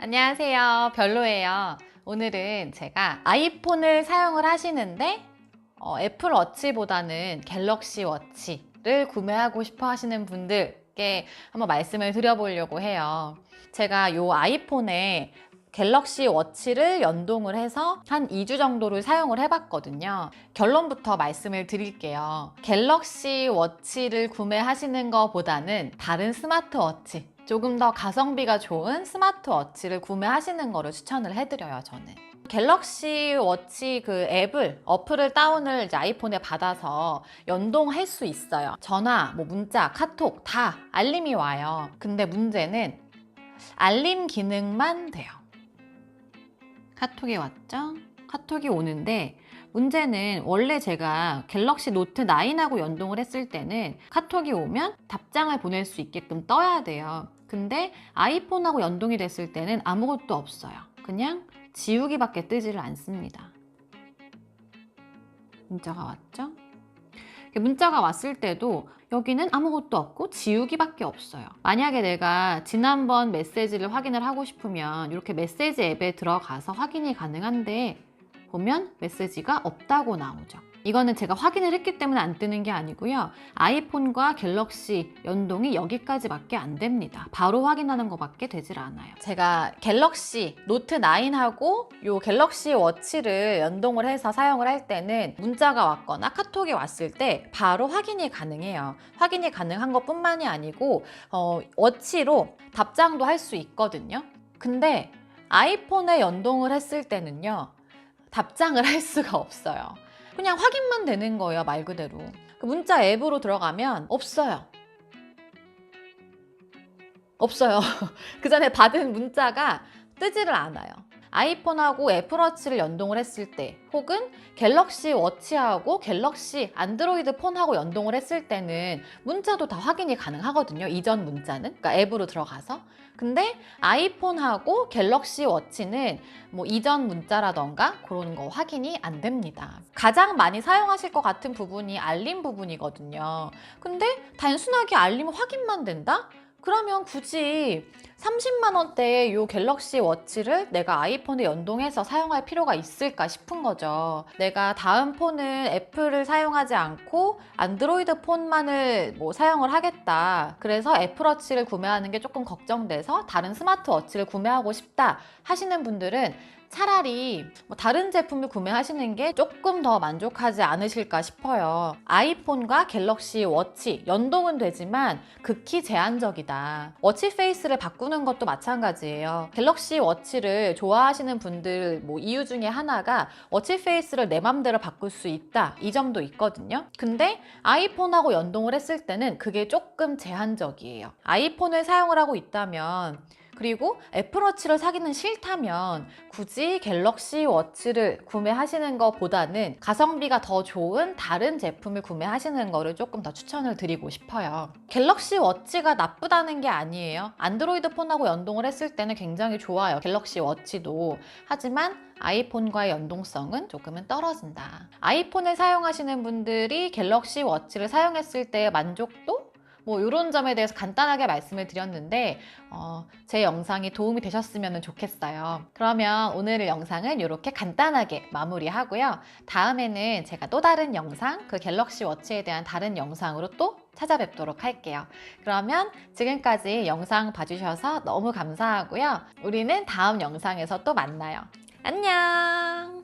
안녕하세요. 별로예요. 오늘은 제가 아이폰을 사용을 하시는데 어, 애플 워치보다는 갤럭시 워치를 구매하고 싶어 하시는 분들께 한번 말씀을 드려보려고 해요. 제가 이 아이폰에 갤럭시 워치를 연동을 해서 한 2주 정도를 사용을 해봤거든요. 결론부터 말씀을 드릴게요. 갤럭시 워치를 구매하시는 것보다는 다른 스마트워치, 조금 더 가성비가 좋은 스마트워치를 구매하시는 거를 추천을 해드려요, 저는. 갤럭시 워치 그 앱을 어플을 다운을 이제 아이폰에 받아서 연동할 수 있어요. 전화, 뭐 문자, 카톡 다 알림이 와요. 근데 문제는 알림 기능만 돼요. 카톡이 왔죠? 카톡이 오는데 문제는 원래 제가 갤럭시 노트 9하고 연동을 했을 때는 카톡이 오면 답장을 보낼 수 있게끔 떠야 돼요. 근데 아이폰하고 연동이 됐을 때는 아무것도 없어요. 그냥 지우기밖에 뜨지를 않습니다. 문자가 왔죠? 문자가 왔을 때도 여기는 아무것도 없고 지우기밖에 없어요. 만약에 내가 지난번 메시지를 확인을 하고 싶으면 이렇게 메시지 앱에 들어가서 확인이 가능한데 보면 메시지가 없다고 나오죠. 이거는 제가 확인을 했기 때문에 안 뜨는 게 아니고요. 아이폰과 갤럭시 연동이 여기까지밖에 안 됩니다. 바로 확인하는 것밖에 되질 않아요. 제가 갤럭시 노트 9하고 요 갤럭시 워치를 연동을 해서 사용을 할 때는 문자가 왔거나 카톡이 왔을 때 바로 확인이 가능해요. 확인이 가능한 것 뿐만이 아니고 어, 워치로 답장도 할 수 있거든요. 근데 아이폰에 연동을 했을 때는요. 답장을 할 수가 없어요. 그냥 확인만 되는 거예요, 말 그대로. 그 문자 앱으로 들어가면 없어요. 없어요. 그 전에 받은 문자가 뜨지를 않아요. 아이폰하고 애플워치를 연동을 했을 때 혹은 갤럭시 워치하고 갤럭시 안드로이드 폰하고 연동을 했을 때는 문자도 다 확인이 가능하거든요. 이전 문자는. 그러니까 앱으로 들어가서. 근데 아이폰하고 갤럭시 워치는 뭐 이전 문자라던가 그런 거 확인이 안 됩니다. 가장 많이 사용하실 것 같은 부분이 알림 부분이거든요. 근데 단순하게 알림 확인만 된다? 그러면 굳이 30만 원대의 이 갤럭시 워치를 내가 아이폰에 연동해서 사용할 필요가 있을까 싶은 거죠. 내가 다음 폰은 애플을 사용하지 않고 안드로이드 폰만을 뭐 사용을 하겠다. 그래서 애플워치를 구매하는 게 조금 걱정돼서 다른 스마트워치를 구매하고 싶다 하시는 분들은 차라리 뭐 다른 제품을 구매하시는 게 조금 더 만족하지 않으실까 싶어요. 아이폰과 갤럭시 워치 연동은 되지만 극히 제한적이다. 워치 페이스를 바꾸는 것도 마찬가지예요. 갤럭시 워치를 좋아하시는 분들 뭐 이유 중에 하나가 워치 페이스를 내 맘대로 바꿀 수 있다. 이 점도 있거든요. 근데 아이폰하고 연동을 했을 때는 그게 조금 제한적이에요. 아이폰을 사용을 하고 있다면 그리고 애플워치를 사기는 싫다면 굳이 갤럭시 워치를 구매하시는 것보다는 가성비가 더 좋은 다른 제품을 구매하시는 거를 조금 더 추천을 드리고 싶어요. 갤럭시 워치가 나쁘다는 게 아니에요. 안드로이드 폰하고 연동을 했을 때는 굉장히 좋아요. 갤럭시 워치도. 하지만 아이폰과의 연동성은 조금은 떨어진다. 아이폰을 사용하시는 분들이 갤럭시 워치를 사용했을 때의 만족도? 뭐 이런 점에 대해서 간단하게 말씀을 드렸는데 어, 제 영상이 도움이 되셨으면 좋겠어요. 그러면 오늘의 영상은 이렇게 간단하게 마무리하고요. 다음에는 제가 또 다른 영상, 그 갤럭시 워치에 대한 다른 영상으로 또 찾아뵙도록 할게요. 그러면 지금까지 영상 봐주셔서 너무 감사하고요. 우리는 다음 영상에서 또 만나요. 안녕!